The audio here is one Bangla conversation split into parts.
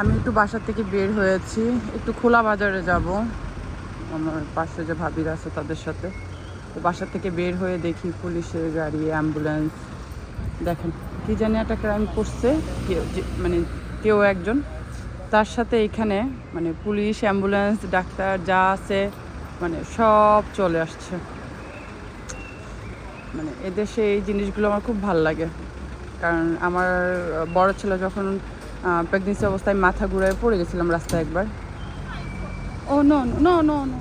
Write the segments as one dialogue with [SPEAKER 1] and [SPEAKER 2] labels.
[SPEAKER 1] আমি একটু বাসার থেকে বের হয়েছি। একটু খোলা বাজারে যাব। আমার পাশে যে ভাবির আছে তাদের সাথে। তো বাসার থেকে বের হয়ে দেখি পুলিশের গাড়ি, অ্যাম্বুলেন্স। দেখেন, কি জানি একটা ক্রাইম করছে। কেউ মানে কেউ একজন। তার সাথে এখানে মানে পুলিশ, অ্যাম্বুলেন্স, ডাক্তার যা আছে মানে সব চলে আসছে। মানে এদেশে এই জিনিসগুলো আমার খুব ভালো লাগে। কারণ আমার বড় ছেলে যখন প্রেগনেন্সি অবস্থায় মাথা ঘুরায় পড়ে গেছিলাম রাস্তায় একবার। ও নো নো নো নো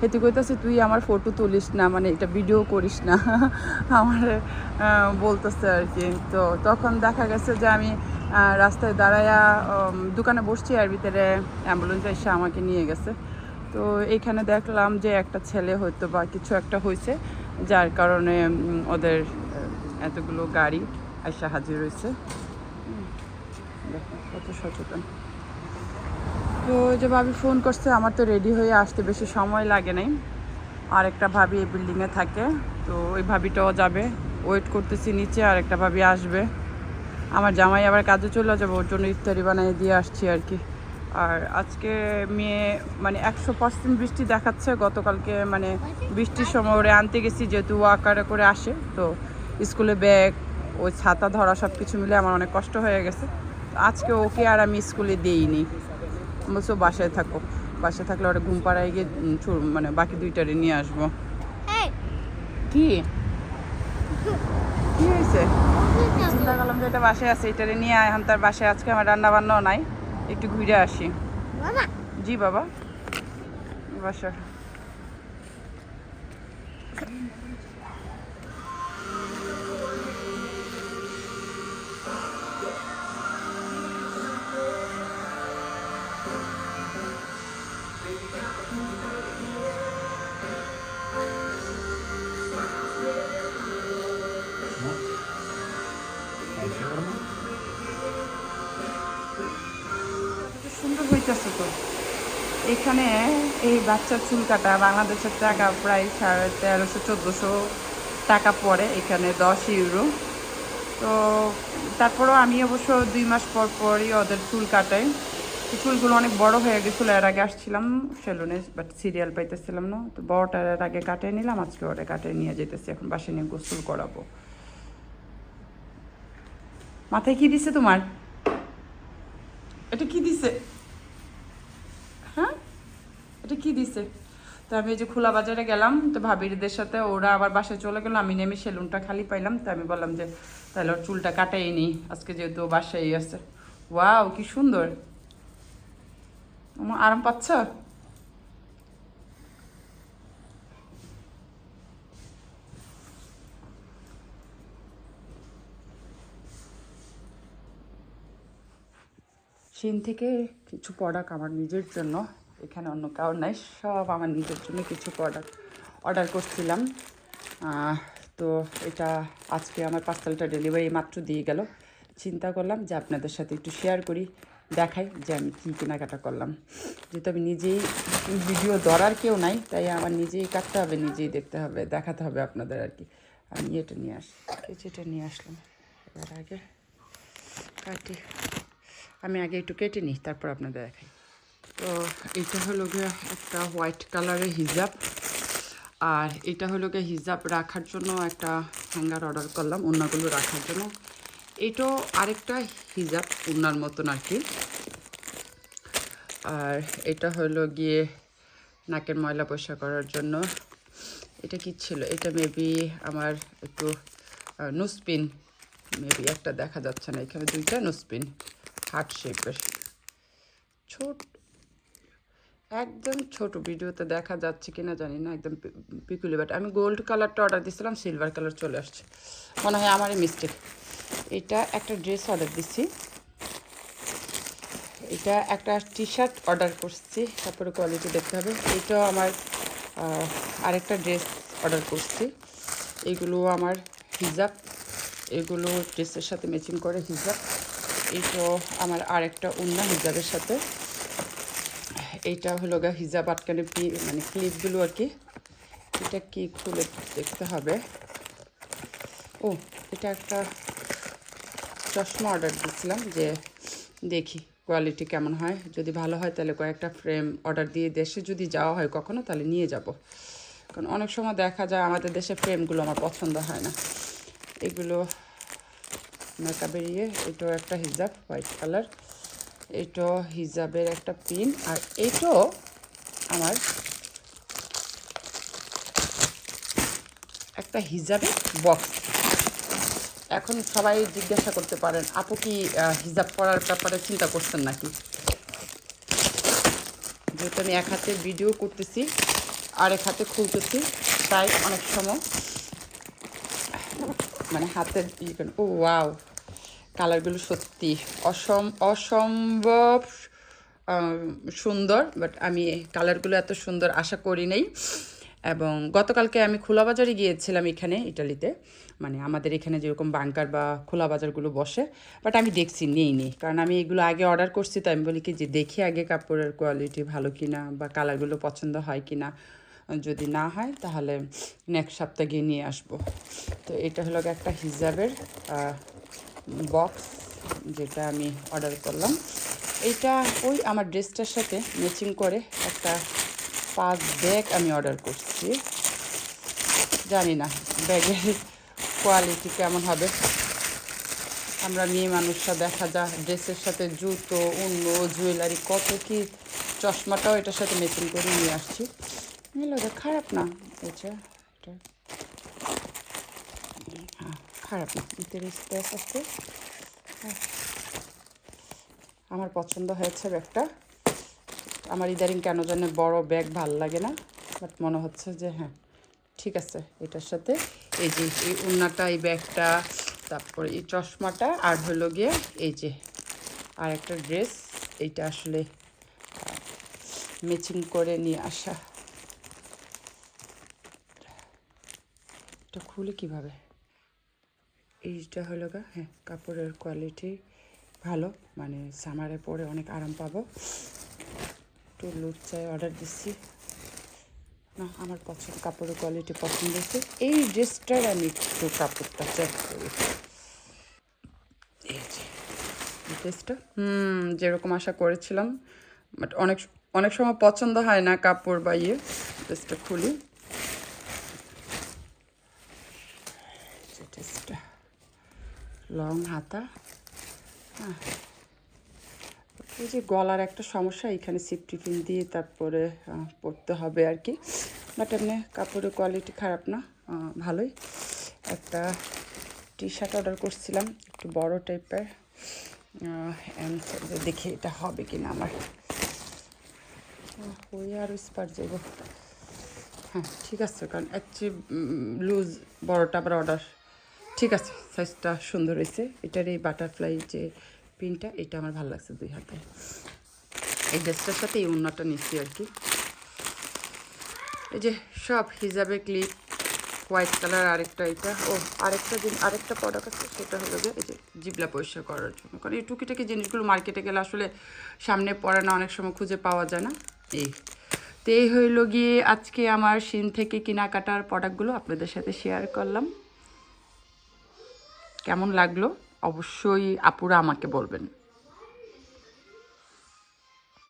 [SPEAKER 1] হেতু কইতাছে, তুই আমার ফটো তুলিস না মানে এটা ভিডিও করিস না। আমার বলতেছে আর কি। তো তখন দেখা গেছে যে আমি রাস্তায় দাঁড়ায়া দোকানে বসছি আর ভিতরে অ্যাম্বুলেন্স এসে আমাকে নিয়ে গেছে। তো এইখানে দেখলাম যে একটা ছেলে হয়তো বা কিছু একটা হয়েছে যার কারণে ওদের এতগুলো গাড়ি এসে হাজির হয়েছে কত সচেতন। তো যে ভাবি ফোন করছে, আমার তো রেডি হয়ে আসতে বেশি সময় লাগে নাই। আর একটা ভাবি এই বিল্ডিংয়ে থাকে, তো ওই ভাবিটাও যাবে। ওয়েট করতেছি নিচে আর একটা ভাবি আসবে। আমার জামাই আবার কাজে চলে যাবে, ওর জন্য ইফতারি বানিয়ে দিয়ে আসছি আর কি। আর আজকে মেয়ে মানে একশো পার্সেন্ট বৃষ্টি দেখাচ্ছে, গতকালকে মানে বৃষ্টির সময় ওরে আনতে গেছি, যেহেতু ওয়াকারে করে আসে, তো স্কুলে ব্যাগ, ওই ছাতা ধরা সব কিছু মিলে আমার অনেক কষ্ট হয়ে গেছে। আজকে ওকে আর আমি স্কুলে দিইনি। বলছো বাসায় থাকো। বাসায় থাকলে ওরা ঘুম পাড়ায় গিয়ে মানে বাকি দুইটারে নিয়ে আসব। কি? কি হয়েছে চিন্তা করলাম যে এটা বাসায় আছে এটারে নিয়ে আয়। তার বাসায় আজকে আমার রান্না বান্নাও নাই। একটু ঘুরে আসি। জি বাবা। বাসা। সুন্দর হইতেছে তো। এখানে এই বাচ্চার চুল কাটা বাংলাদেশের টাকা প্রায় সাড়ে তেরোশো, চোদ্দোশো টাকা পড়ে, এখানে দশ ইউরো। তো তারপরেও আমি অবশ্য দুই মাস পর পরই ওদের চুল কাটাই। চুলগুলো অনেক বড় হয়ে গেছিল, এর আগে আসছিলাম সেলুনে বাট সিরিয়াল পাইতেছিলাম না। তো বড়টার এর আগে কাটিয়ে নিলাম, আজকে ওটা কাটিয়ে নিয়ে যেতেছি, এখন বাসে নিয়ে গোসল করাবো। মাথায় কি দিছে তোমার? এটা কি দিছে? হ্যাঁ? এটা কি দিছে? তো আমি এই যে খোলা বাজারে গেলাম তো ভাবিরদের সাথে ওরা আবার বাসায় চলে গেলো আমি নেমে সেলুনটা খালি পাইলাম তো আমি বললাম যে তাহলে ওর চুলটা কাটাই নি আজকে যেহেতু বাসায় আছে। ওয়াও কি সুন্দর। আমার আরাম পাচ্ছ? চীন থেকে কিছু প্রোডাক্ট আমার নিজের জন্য, এখানে অন্য কারোর নাই, সব আমার নিজের জন্য কিছু প্রোডাক্ট অর্ডার করছিলাম। তো এটা আজকে আমার পার্সেলটা ডেলিভারি মাত্র দিয়ে গেল। চিন্তা করলাম যে আপনাদের সাথে একটু শেয়ার করি, দেখাই যে আমি কী কেনাকাটা করলাম। যেহেতু আমি নিজেই ভিডিও ধরার কেউ নাই, তাই আমার নিজেই কাটতে হবে, নিজেই দেখতে হবে, দেখাতে হবে আপনাদের আর কি। আমি এটা নিয়ে আস এটা নিয়ে আসলাম। এবার আগে কাটি। আমি আগে একটু কেটে নিই, তারপর আপনাদের দেখাই। তো এটা হলো গিয়ে একটা হোয়াইট কালারের হিজাব। আর এটা হলো গিয়ে হিজাব রাখার জন্য একটা হ্যাঙ্গার অর্ডার করলাম ওনাগুলো রাখার জন্য। এটাও আরেকটা হিজাব ওনার মতন আর কি। আর এটা হলো গিয়ে নাকের ময়লা পরিষ্কার করার জন্য। এটা কি ছিল? এটা মেবি আমার একটু নুসপিন। মেবি একটা দেখা যাচ্ছে না, এখানে দুইটা নুসপিন। হার্ট শেপের ছোট একদম ছোট ভিডিওতে দেখা যাচ্ছে কিনা জানি না, একদম পিকুলি বাট আমি গোল্ড কালারটা অর্ডার দিয়েছিলাম সিলভার কালার চলে আসছে। মনে হয় আমারই মিস্টেক এটা একটা ড্রেস অর্ডার দিচ্ছি এটা একটা টি শার্ট অর্ডার করছি, তারপরে কোয়ালিটি দেখতে হবে। এটাও আমার আরেকটা ড্রেস অর্ডার করছি। এগুলো আমার হিজাব। এগুলো ড্রেসের সাথে ম্যাচিং করে হিজাব। এইটাও আমার আরেকটা অন্য হিজাবের সাথে। এইটা হলো গা হিজাব আটকানো মানে ক্লিপগুলো আর কি। এটা কি খুলে দেখতে হবে। ও, এটা একটা চশমা অর্ডার দিয়েছিলাম যে দেখি কোয়ালিটি কেমন হয়। যদি ভালো হয় তাহলে কয়েকটা ফ্রেম অর্ডার দিয়ে দেশে যদি যাওয়া হয় কখনো তাহলে নিয়ে যাব। কারণ অনেক সময় দেখা যায় আমাদের দেশে ফ্রেমগুলো আমার পছন্দ হয় না। এগুলো মেকআপের ইয়ে এটাও একটা হিজাব হোয়াইট কালার এটাও হিজাবের একটা পিন আর এটাও আমার একটা হিজাবের বক্স এখন সবাই জিজ্ঞাসা করতে পারেন, আপু কি হিজাব পরার ব্যাপারে চিন্তা করছেন নাকি? যেহেতু আমি এক হাতে ভিডিও করতেছি আর এক হাতে খুলতেছি, তাই অনেক সময় মানে হাতের ইয়ে ও ওয়াও কালারগুলো সত্যি অসম, অসম্ভব সুন্দর বাট আমি কালারগুলো এত সুন্দর আশা করি নাই। এবং গতকালকে আমি খোলা বাজারে গিয়েছিলাম এখানে, ইটালিতে। মানে আমাদের এখানে যেরকম বাংকার বা খোলা বাজারগুলো বসে বাট আমি দেখছি, নেই নেই। কারণ আমি এগুলো আগে অর্ডার করছি, তো আমি বলি কি যে দেখি আগে কাপড়ের কোয়ালিটি ভালো কিনা বা কালারগুলো পছন্দ হয় কিনা। যদি না হয়, তাহলে নেক্সট সপ্তাহে গিয়ে নিয়ে আসব। তো এটা হলো একটা হিজাবের বক্স যেটা আমি অর্ডার করলাম। এইটা ওই আমার ড্রেসটার সাথে ম্যাচিং করে একটা পাঁচ ব্যাগ আমি অর্ডার করছি। জানি না ব্যাগের কোয়ালিটি কেমন হবে। আমরা মেয়ে মানুষরা দেখা যায়, ড্রেসের সাথে জুতো অন্য জুয়েলারি কত কি চশমাটাও এটার সাথে ম্যাচিং করে নিয়ে আসছি। তো খারাপ না। এটা এটা। হ্যাঁ, খারাপ না ভিতরে স্পেস আছে। হ্যাঁ। আমার পছন্দ হয়েছে ব্যাগটা। আমার ইদারিং কেন জানে বড় ব্যাগ ভালো লাগে না বাট মনে হচ্ছে যে হ্যাঁ ঠিক আছে এটার সাথে। এই যে এই উন্নাটা এই ব্যাগটা তারপর এই চশমাটা আর হলো গিয়ে এই যে আর একটা ড্রেস এইটা আসলে ম্যাচিং করে নিয়ে আসা। এটা খুলে কীভাবে? এইটা হলো গা হ্যাঁ কাপড়ের কোয়ালিটি ভালো। মানে সামারে পরে অনেক আরাম পাবো। একটু লুট চাই অর্ডার দিচ্ছি। না, আমার পছন্দ, কাপড়ের কোয়ালিটি পছন্দ হয়েছে। এই ড্রেসটার আমি একটু কাপড়টা চেক করি। ড্রেসটা হুম, যেরকম আশা করেছিলাম। বাট অনেক অনেক সময় পছন্দ হয় না কাপড় বা ইয়ে ড্রেসটা খুলি এই যে ড্রেসটা লং হাতা। হ্যাঁ এই যে গলার একটা সমস্যা, এখানে সিপ টিফিন দিয়ে তারপরে পরতে হবে আর কি বাট এমনি কাপড়ের কোয়ালিটি খারাপ না ভালোই। একটা টি শার্ট অর্ডার করছিলাম, একটু বড় টাইপের দেখি এটা হবে কি না আমার ওই আর স্পার যাব হ্যাঁ ঠিক আছে, কারণ একচুয়ালি লুজ বড়টা আবার অর্ডার ঠিক আছে। সাইজটা সুন্দর হয়েছে। এটার এই বাটারফ্লাই যে পিনটা এটা আমার ভালো লাগছে দুই হাতে। এই ড্রেসটার সাথে এই উন্নাটা নিচ্ছি আর কি। এই যে সব হিজাবে ক্লিপ হোয়াইট কালার আরেকটা এটা। ও, আরেকটা দিন আরেকটা প্রোডাক্ট আছে, সেটা হলো যে এই যে জিবলা পরিষ্কার করার জন্য। কারণ এই টুকিটাকি জিনিসগুলো মার্কেটে গেলে আসলে সামনে পড়ে না, অনেক সময় খুঁজে পাওয়া যায় না। এই। তো এই হইল গিয়ে আজকে আমার সিন থেকে কেনাকাটার প্রোডাক্টগুলো আপনাদের সাথে শেয়ার করলাম। কেমন লাগল? অবশ্যই আপুরা আমাকে বলবেন।